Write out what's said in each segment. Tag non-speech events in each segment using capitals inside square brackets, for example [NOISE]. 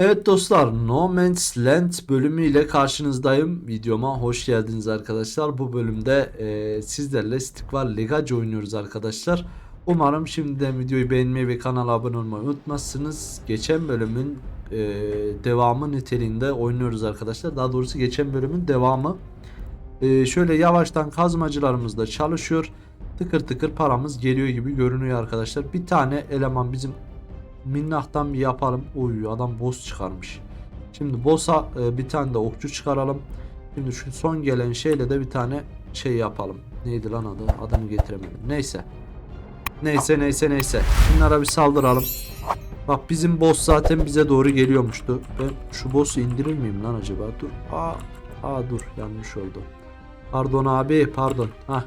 Evet dostlar No Man's Land bölümüyle karşınızdayım. Videoma hoş geldiniz arkadaşlar. Bu bölümde e, sizlerle Stick var Legacy oynuyoruz arkadaşlar. Umarım şimdiden videoyu beğenmeyi ve kanala abone olmayı unutmazsınız. Geçen bölümün e, devamı niteliğinde oynuyoruz arkadaşlar. Daha doğrusu geçen bölümün devamı. E, şöyle yavaştan kazmacılarımız da çalışıyor. Tıkır tıkır paramız geliyor gibi görünüyor arkadaşlar. Bir tane eleman bizim minnaktan bir yapalım. Uy adam boss çıkarmış. Şimdi boss'a e, bir tane de okçu çıkaralım. Şimdi şu son gelen şeyle de bir tane şey yapalım. Neydi lan adı? Adını getiremedim. Neyse. Neyse neyse neyse. Bunlara bir saldıralım. Bak bizim boss zaten bize doğru geliyormuştu. Ben şu boss'u indirir miyim lan acaba? Dur. Aa, aa dur yanlış oldu. Pardon abi pardon. Ha.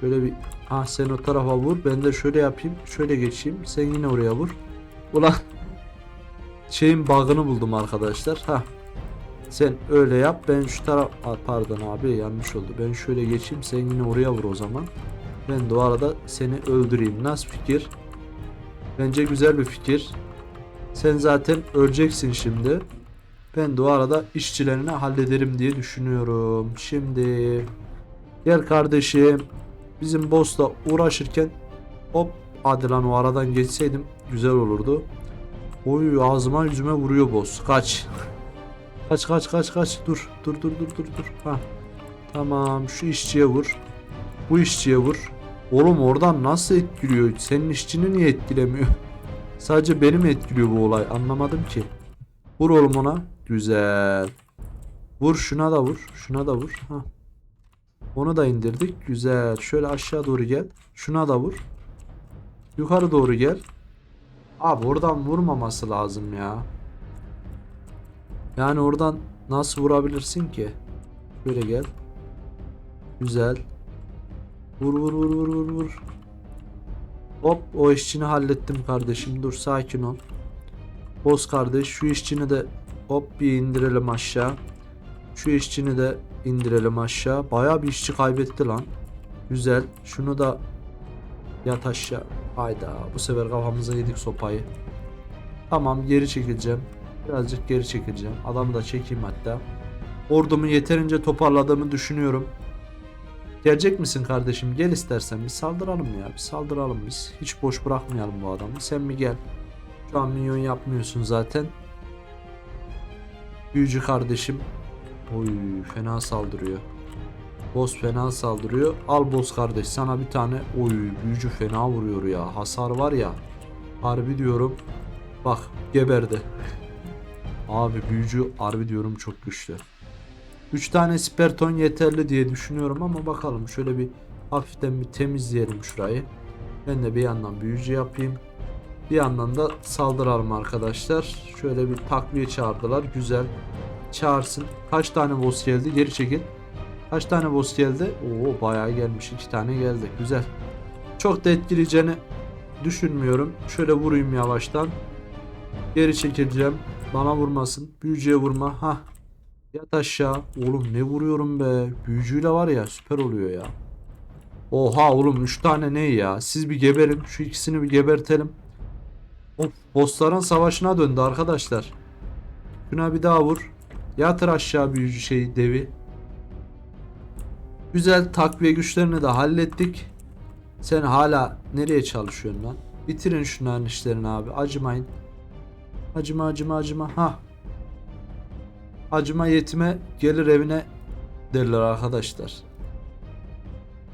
Şöyle bir Ah sen o tarafa vur. Ben de şöyle yapayım. Şöyle geçeyim. Sen yine oraya vur. Ulan şeyin bug'ını buldum arkadaşlar. Ha. Sen öyle yap. Ben şu taraf pardon abi yanlış oldu. Ben şöyle geçeyim. Sen yine oraya vur o zaman. Ben de o arada seni öldüreyim. Nasıl fikir? Bence güzel bir fikir. Sen zaten öleceksin şimdi. Ben de o arada işçilerini hallederim diye düşünüyorum. Şimdi gel kardeşim bizim boss'la uğraşırken hop hadi lan o aradan geçseydim güzel olurdu. Oy ağzıma yüzüme vuruyor boss. Kaç. Kaç kaç kaç kaç. Dur dur dur dur dur dur. Ha. Tamam şu işçiye vur. Bu işçiye vur. Oğlum oradan nasıl etkiliyor? Senin işçini niye etkilemiyor? [LAUGHS] Sadece benim etkiliyor bu olay. Anlamadım ki. Vur oğlum ona. Güzel. Vur şuna da vur. Şuna da vur. Ha. Onu da indirdik. Güzel. Şöyle aşağı doğru gel. Şuna da vur. Yukarı doğru gel. Abi oradan vurmaması lazım ya. Yani oradan nasıl vurabilirsin ki? Şöyle gel. Güzel. Vur vur vur vur vur vur. Hop o işçini hallettim kardeşim. Dur sakin ol. Boz kardeş şu işçini de hop bir indirelim aşağı. Şu işçini de indirelim aşağı. Bayağı bir işçi kaybetti lan. Güzel. Şunu da yat aşağı. Hayda. Bu sefer kafamıza yedik sopayı. Tamam geri çekileceğim. Birazcık geri çekileceğim. Adamı da çekeyim hatta. Ordumu yeterince toparladığımı düşünüyorum. Gelecek misin kardeşim? Gel istersen bir saldıralım ya. Bir saldıralım biz. Hiç boş bırakmayalım bu adamı. Sen bir gel. Şu an minyon yapmıyorsun zaten. Büyücü kardeşim. Oy fena saldırıyor. Boss fena saldırıyor. Al boss kardeş sana bir tane oy büyücü fena vuruyor ya. Hasar var ya. Harbi diyorum. Bak geberdi. [LAUGHS] Abi büyücü harbi diyorum çok güçlü. 3 tane sperton yeterli diye düşünüyorum ama bakalım şöyle bir hafiften bir temizleyelim şurayı. Ben de bir yandan büyücü yapayım. Bir yandan da saldıralım arkadaşlar. Şöyle bir takviye çağırdılar. Güzel. Çağırsın. Kaç tane boss geldi? Geri çekil. Kaç tane boss geldi? Oo bayağı gelmiş. iki tane geldi. Güzel. Çok da etkileyeceğini düşünmüyorum. Şöyle vurayım yavaştan. Geri çekileceğim. Bana vurmasın. Büyücüye vurma. Ha. Yat aşağı. Oğlum ne vuruyorum be. Büyücüyle var ya süper oluyor ya. Oha oğlum 3 tane ne ya? Siz bir geberin. Şu ikisini bir gebertelim. Of bossların savaşına döndü arkadaşlar. Şuna bir daha vur. Yatır aşağı büyücü şeyi devi. Güzel takviye güçlerini de hallettik. Sen hala nereye çalışıyorsun lan? Bitirin şunların işlerini abi. Acımayın. Acıma acıma acıma. Ha. Acıma yetime gelir evine derler arkadaşlar.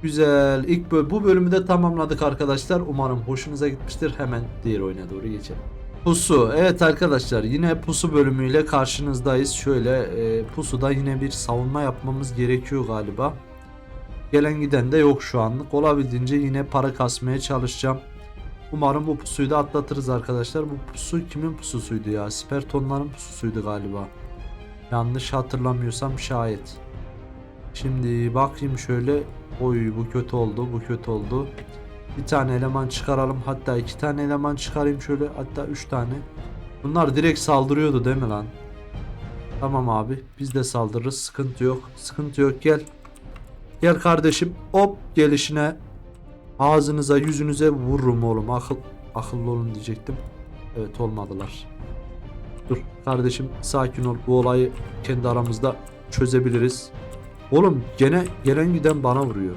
Güzel. İlk böl bu bölümü de tamamladık arkadaşlar. Umarım hoşunuza gitmiştir. Hemen diğer oyuna doğru geçelim. Pusu. Evet arkadaşlar yine pusu bölümüyle karşınızdayız. Şöyle e, pusuda yine bir savunma yapmamız gerekiyor galiba. Gelen giden de yok şu anlık. Olabildiğince yine para kasmaya çalışacağım. Umarım bu pusuyu da atlatırız arkadaşlar. Bu pusu kimin pususuydu ya? Spertonların pususuydu galiba. Yanlış hatırlamıyorsam şayet. Şimdi bakayım şöyle. Oy bu kötü oldu. Bu kötü oldu. Bir tane eleman çıkaralım. Hatta iki tane eleman çıkarayım şöyle. Hatta üç tane. Bunlar direkt saldırıyordu değil mi lan? Tamam abi. Biz de saldırırız. Sıkıntı yok. Sıkıntı yok. Gel. Gel kardeşim. Hop gelişine. Ağzınıza yüzünüze vururum oğlum. Akıl, akıllı olun diyecektim. Evet olmadılar. Dur kardeşim sakin ol. Bu olayı kendi aramızda çözebiliriz. Oğlum gene gelen giden bana vuruyor.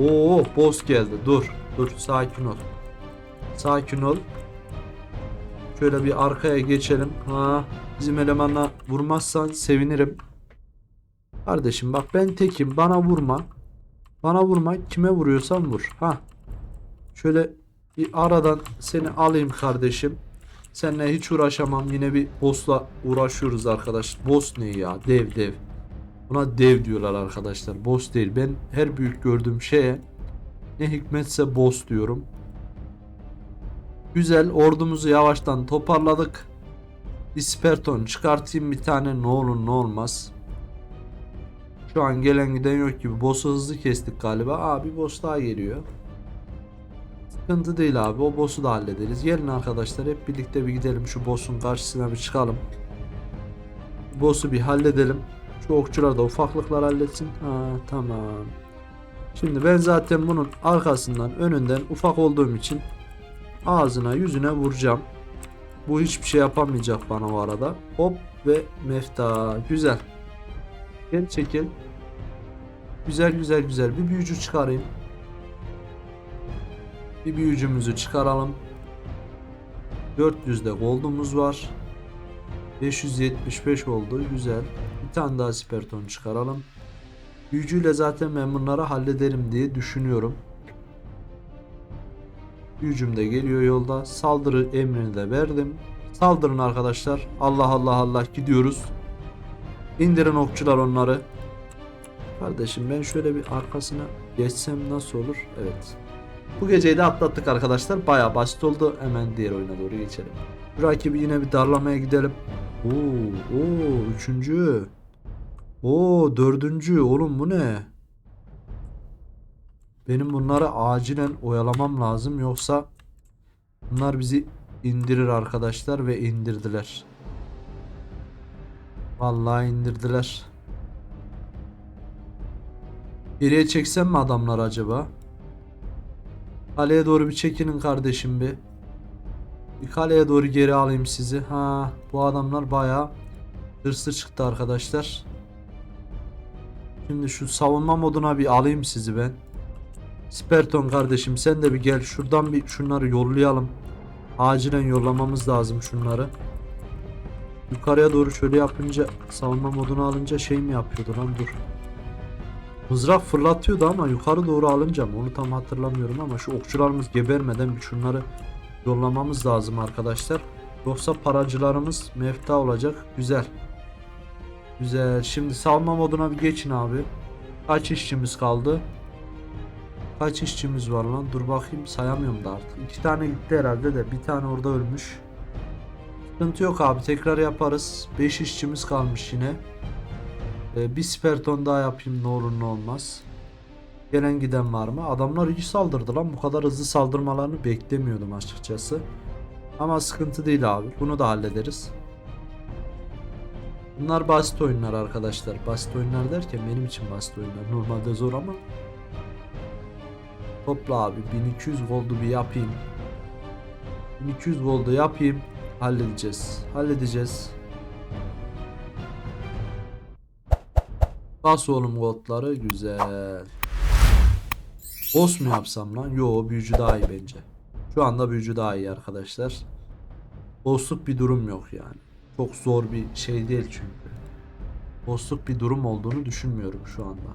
Oo boss geldi. Dur. Dur sakin ol. Sakin ol. Şöyle bir arkaya geçelim. Ha, bizim elemanla vurmazsan sevinirim. Kardeşim bak ben tekim. Bana vurma. Bana vurma. Kime vuruyorsan vur. Ha. Şöyle bir aradan seni alayım kardeşim. Seninle hiç uğraşamam. Yine bir boss'la uğraşıyoruz arkadaş. Boss ne ya? Dev dev. Buna dev diyorlar arkadaşlar. Boss değil. Ben her büyük gördüğüm şeye ne hikmetse boss diyorum. Güzel. Ordumuzu yavaştan toparladık. Disperton çıkartayım bir tane ne olur ne olmaz. Şu an gelen giden yok gibi. Boss'u hızlı kestik galiba. Aa bir boss daha geliyor. Sıkıntı değil abi. O boss'u da hallederiz. Gelin arkadaşlar hep birlikte bir gidelim. Şu boss'un karşısına bir çıkalım. Boss'u bir halledelim. Şu okçular da ufaklıklar halletsin. Ha tamam. Şimdi ben zaten bunun arkasından önünden ufak olduğum için ağzına yüzüne vuracağım. Bu hiçbir şey yapamayacak bana o arada. Hop ve mefta. Güzel. Gel çekil. Güzel güzel güzel. Bir büyücü çıkarayım. Bir büyücümüzü çıkaralım. 400'de gold'umuz var. 575 oldu. Güzel. Bir tane daha sperton çıkaralım. Büyücüyle zaten ben hallederim diye düşünüyorum. Büyücüm de geliyor yolda. Saldırı emrini de verdim. Saldırın arkadaşlar. Allah Allah Allah gidiyoruz. İndirin okçular onları. Kardeşim ben şöyle bir arkasına geçsem nasıl olur? Evet. Bu geceyi de atlattık arkadaşlar. Baya basit oldu. Hemen diğer oyuna doğru geçelim. Rakibi yine bir darlamaya gidelim. Oo, oo, üçüncü. Oo, dördüncü. Oğlum bu ne? Benim bunları acilen oyalamam lazım. Yoksa bunlar bizi indirir arkadaşlar ve indirdiler. Vallahi indirdiler. Geriye çeksem mi adamlar acaba? Kaleye doğru bir çekinin kardeşim bir. Bir kaleye doğru geri alayım sizi. Ha, bu adamlar bayağı hırslı çıktı arkadaşlar. Şimdi şu savunma moduna bir alayım sizi ben. Sperton kardeşim sen de bir gel şuradan bir şunları yollayalım. Acilen yollamamız lazım şunları. Yukarıya doğru şöyle yapınca savunma modunu alınca şey mi yapıyordu lan dur. Mızrak fırlatıyordu ama yukarı doğru alınca mı onu tam hatırlamıyorum ama şu okçularımız gebermeden bir şunları yollamamız lazım arkadaşlar. Yoksa paracılarımız mefta olacak. Güzel. Güzel. Şimdi savunma moduna bir geçin abi. Kaç işçimiz kaldı? Kaç işçimiz var lan? Dur bakayım sayamıyorum da artık. İki tane gitti herhalde de bir tane orada ölmüş. Sıkıntı yok abi tekrar yaparız. 5 işçimiz kalmış yine. Ee, bir sperton daha yapayım ne olur ne olmaz. Gelen giden var mı? Adamlar iyi saldırdı lan. Bu kadar hızlı saldırmalarını beklemiyordum açıkçası. Ama sıkıntı değil abi. Bunu da hallederiz. Bunlar basit oyunlar arkadaşlar. Basit oyunlar derken benim için basit oyunlar. Normalde zor ama. Topla abi. 1200 gold'u bir yapayım. 1200 gold'u yapayım. Halledeceğiz. Halledeceğiz. Bas oğlum gold'ları. Güzel. Boss mu yapsam lan? Yo büyücü daha iyi bence. Şu anda büyücü daha iyi arkadaşlar. Boss'luk bir durum yok yani. Çok zor bir şey değil çünkü. Boss'luk bir durum olduğunu düşünmüyorum şu anda.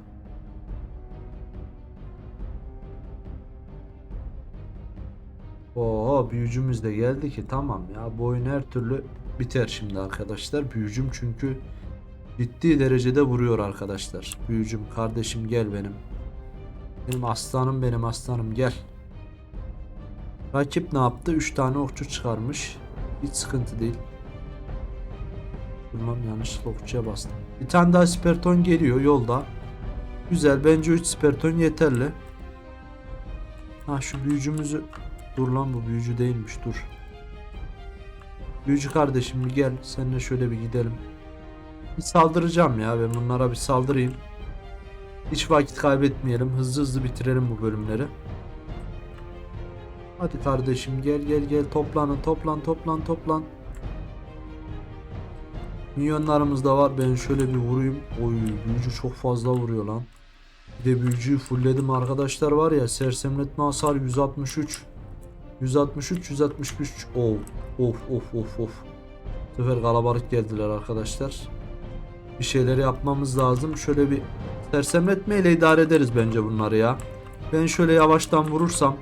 Oo büyücümüz de geldi ki tamam ya bu oyun her türlü biter şimdi arkadaşlar. Büyücüm çünkü ciddi derecede vuruyor arkadaşlar. Büyücüm kardeşim gel benim. Benim aslanım benim aslanım gel. Rakip ne yaptı? 3 tane okçu çıkarmış. Hiç sıkıntı değil. Bilmem yanlışlıkla okçuya bastım. Bir tane daha sperton geliyor yolda. Güzel bence 3 sperton yeterli. Ha şu büyücümüzü Dur lan bu büyücü değilmiş dur. Büyücü kardeşim bir gel seninle şöyle bir gidelim. Bir saldıracağım ya ben bunlara bir saldırayım. Hiç vakit kaybetmeyelim. Hızlı hızlı bitirelim bu bölümleri. Hadi kardeşim gel gel gel toplanın toplan toplan toplan. Milyonlarımız da var. Ben şöyle bir vurayım. Oy büyücü çok fazla vuruyor lan. Bir de büyücüyü fullledim arkadaşlar var ya. Sersemletme hasar 163. 163 163. Of of of of of. Bu sefer kalabalık geldiler arkadaşlar. Bir şeyler yapmamız lazım. Şöyle bir sersemletmeyle idare ederiz bence bunları ya. Ben şöyle yavaştan vurursam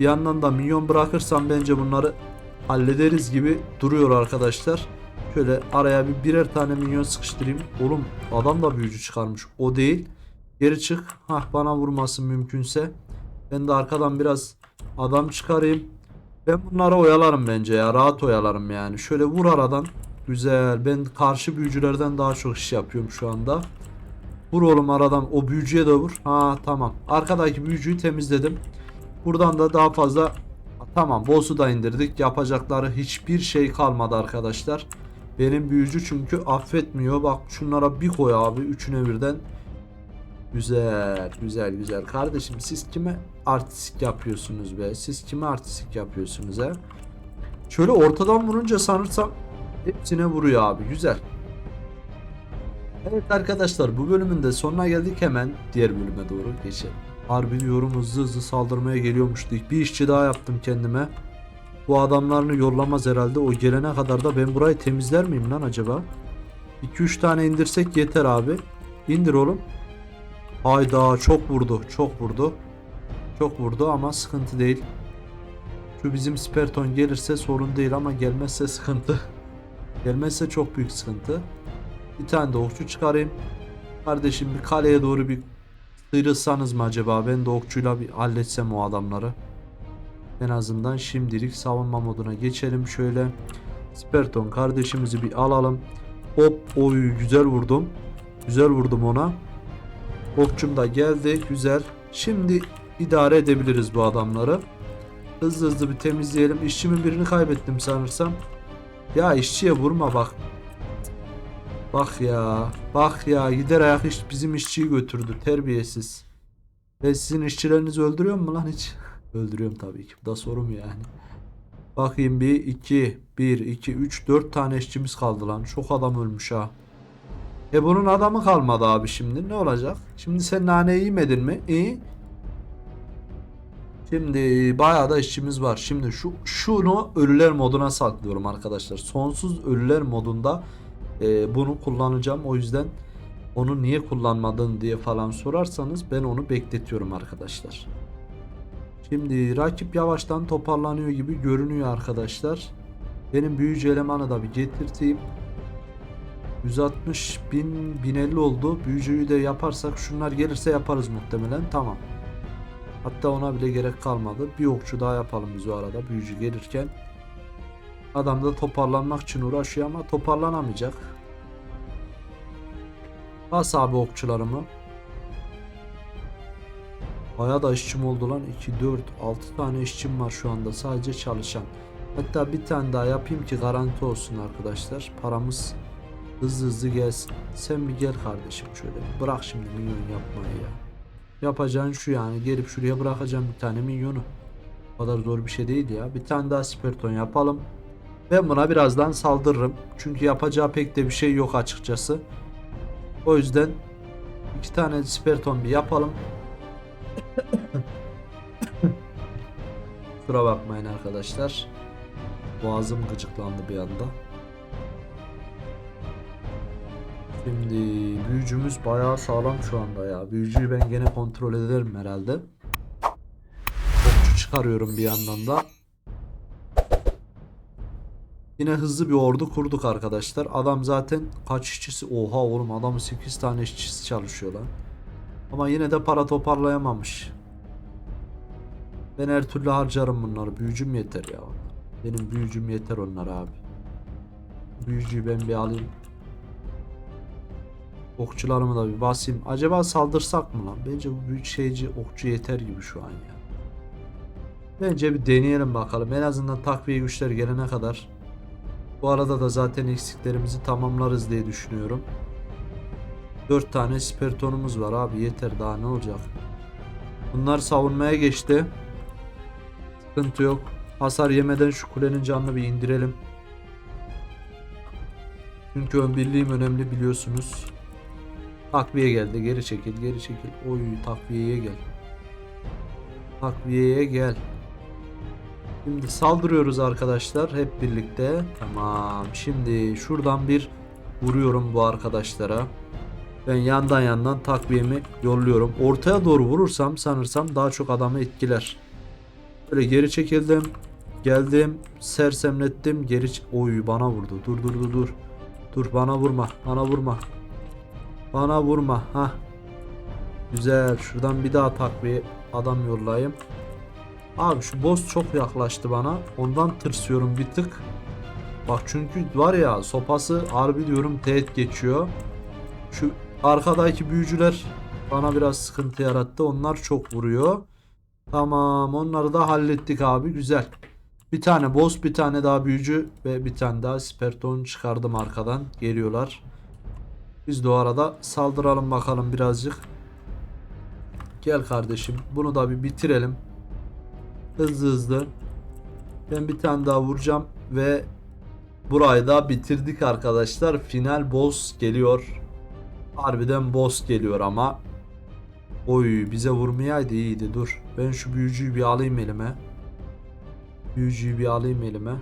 bir yandan da minyon bırakırsam bence bunları hallederiz gibi duruyor arkadaşlar. Şöyle araya bir birer tane minyon sıkıştırayım. Oğlum adam da büyücü çıkarmış. O değil. Geri çık. Hah bana vurmasın mümkünse. Ben de arkadan biraz adam çıkarayım. Ben bunları oyalarım bence ya. Rahat oyalarım yani. Şöyle vur aradan. Güzel. Ben karşı büyücülerden daha çok iş yapıyorum şu anda. Vur oğlum aradan. O büyücüye de vur. Ha tamam. Arkadaki büyücüyü temizledim. Buradan da daha fazla Tamam boss'u da indirdik. Yapacakları hiçbir şey kalmadı arkadaşlar. Benim büyücü çünkü affetmiyor. Bak şunlara bir koy abi. Üçüne birden. Güzel, güzel, güzel. Kardeşim siz kime artistik yapıyorsunuz be? Siz kime artistik yapıyorsunuz he? Şöyle ortadan vurunca sanırsam hepsine vuruyor abi. Güzel. Evet arkadaşlar bu bölümün de sonuna geldik. Hemen diğer bölüme doğru geçelim. Harbi diyorum hızlı hızlı saldırmaya geliyormuş. Bir işçi daha yaptım kendime. Bu adamlarını yollamaz herhalde. O gelene kadar da ben burayı temizler miyim lan acaba? 2-3 tane indirsek yeter abi. İndir oğlum. Hayda çok vurdu. Çok vurdu. Çok vurdu ama sıkıntı değil. Şu bizim Sperton gelirse sorun değil ama gelmezse sıkıntı. [LAUGHS] Gelmezse çok büyük sıkıntı. Bir tane de okçu çıkarayım. Kardeşim bir kaleye doğru bir sıyrılsanız mı acaba? Ben de okçuyla bir halletsem o adamları. En azından şimdilik savunma moduna geçelim şöyle. Sperton kardeşimizi bir alalım. Hop oy güzel vurdum. Güzel vurdum ona. Okçum da geldi. Güzel. Şimdi idare edebiliriz bu adamları. Hızlı hızlı bir temizleyelim. İşçimin birini kaybettim sanırsam. Ya işçiye vurma bak. Bak ya. Bak ya. Gider ayak iş bizim işçiyi götürdü. Terbiyesiz. Ve sizin işçilerinizi öldürüyor mu lan hiç? Öldürüyorum tabii ki. Bu da sorum yani. Bakayım bir, iki, bir, iki, üç, dört tane işçimiz kaldı lan. Çok adam ölmüş ha. E bunun adamı kalmadı abi şimdi. Ne olacak? Şimdi sen naneyi yemedin mi? İyi. Şimdi bayağı da işçimiz var. Şimdi şu şunu ölüler moduna saklıyorum arkadaşlar. Sonsuz ölüler modunda e, bunu kullanacağım. O yüzden onu niye kullanmadın diye falan sorarsanız ben onu bekletiyorum arkadaşlar. Şimdi rakip yavaştan toparlanıyor gibi görünüyor arkadaşlar. Benim büyücü elemanı da bir getirteyim. 160 bin 1050 oldu. Büyücüyü de yaparsak şunlar gelirse yaparız muhtemelen. Tamam. Hatta ona bile gerek kalmadı. Bir okçu daha yapalım biz o arada büyücü gelirken. Adam da toparlanmak için uğraşıyor ama toparlanamayacak. Bas abi okçularımı. Baya da işçim oldu lan. 2, 4, 6 tane işçim var şu anda sadece çalışan. Hatta bir tane daha yapayım ki garanti olsun arkadaşlar. Paramız hızlı hızlı gelsin. Sen bir gel kardeşim şöyle. Bırak şimdi milyon yapmayı ya. Yapacağın şu yani. Gelip şuraya bırakacağım bir tane milyonu. O kadar zor bir şey değil ya. Bir tane daha sperton yapalım. Ben buna birazdan saldırırım. Çünkü yapacağı pek de bir şey yok açıkçası. O yüzden iki tane sperton bir yapalım. Kusura bakmayın arkadaşlar. Boğazım gıcıklandı bir anda. Şimdi büyücümüz bayağı sağlam şu anda ya. Büyücüyü ben gene kontrol ederim herhalde. Okçu çıkarıyorum bir yandan da. Yine hızlı bir ordu kurduk arkadaşlar. Adam zaten kaç işçisi? Oha oğlum adamın 8 tane işçisi çalışıyor lan. Ama yine de para toparlayamamış. Ben her türlü harcarım bunları. Büyücüm yeter ya. Benim büyücüm yeter onlar abi. Büyücüyü ben bir alayım. Okçularımı da bir basayım. Acaba saldırsak mı lan? Bence bu büyük şeyci okçu yeter gibi şu an ya. Bence bir deneyelim bakalım. En azından takviye güçler gelene kadar. Bu arada da zaten eksiklerimizi tamamlarız diye düşünüyorum. 4 tane spertonumuz var abi yeter daha ne olacak. Bunlar savunmaya geçti. Sıkıntı yok. Hasar yemeden şu kulenin canını bir indirelim. Çünkü ön birliğim önemli biliyorsunuz. Takviye geldi. Geri çekil, geri çekil. Oy takviyeye gel. Takviyeye gel. Şimdi saldırıyoruz arkadaşlar hep birlikte. Tamam. Şimdi şuradan bir vuruyorum bu arkadaşlara. Ben yandan yandan takviyemi yolluyorum. Ortaya doğru vurursam sanırsam daha çok adamı etkiler. Böyle geri çekildim. Geldim. Sersemlettim. Geri Oy bana vurdu. Dur dur dur dur. Dur bana vurma. Bana vurma. Bana vurma. Ha. Güzel. Şuradan bir daha takviye adam yollayayım. Abi şu boss çok yaklaştı bana. Ondan tırsıyorum bir tık. Bak çünkü var ya sopası harbi diyorum teğet geçiyor. Şu arkadaki büyücüler bana biraz sıkıntı yarattı. Onlar çok vuruyor. Tamam onları da hallettik abi güzel. Bir tane boss bir tane daha büyücü ve bir tane daha sperton çıkardım arkadan. Geliyorlar. Biz de o arada saldıralım bakalım birazcık. Gel kardeşim bunu da bir bitirelim. Hızlı hızlı. Ben bir tane daha vuracağım ve burayı da bitirdik arkadaşlar. Final boss geliyor. Harbiden boss geliyor ama. Oy bize vurmayaydı iyiydi dur. Ben şu büyücüyü bir alayım elime. Büyücüyü bir alayım elime.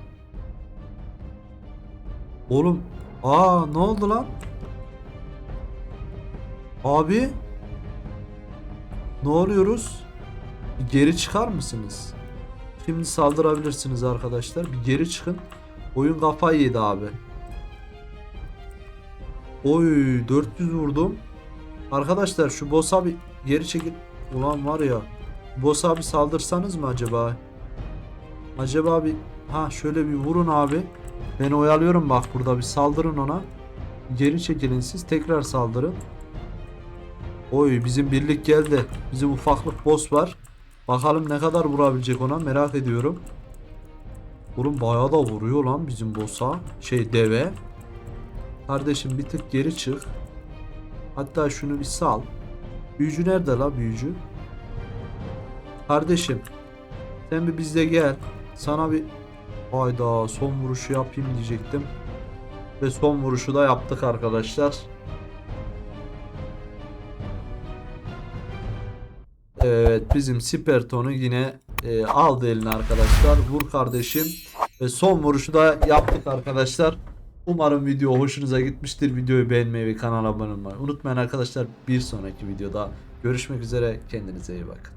Oğlum. Aa ne oldu lan? Abi. Ne oluyoruz? Bir geri çıkar mısınız? Şimdi saldırabilirsiniz arkadaşlar. Bir geri çıkın. Oyun kafayı yedi abi. Oy 400 vurdum. Arkadaşlar şu boss'a bir geri çekil. Ulan var ya. Boss'a bir saldırsanız mı acaba? Acaba bir ha şöyle bir vurun abi. Ben oyalıyorum bak burada bir saldırın ona. Geri çekilin siz tekrar saldırın. Oy bizim birlik geldi. Bizim ufaklık boss var. Bakalım ne kadar vurabilecek ona merak ediyorum. Oğlum bayağı da vuruyor lan bizim boss'a. Şey deve. Kardeşim bir tık geri çık. Hatta şunu bir sal. Büyücü nerede la büyücü? Kardeşim. Sen bir bizde gel. Sana bir Hayda son vuruşu yapayım diyecektim. Ve son vuruşu da yaptık arkadaşlar. Evet bizim Sperton'u yine e, aldı eline arkadaşlar. Vur kardeşim. Ve son vuruşu da yaptık arkadaşlar. Umarım video hoşunuza gitmiştir. Videoyu beğenmeyi ve kanala abone olmayı unutmayın arkadaşlar. Bir sonraki videoda görüşmek üzere. Kendinize iyi bakın.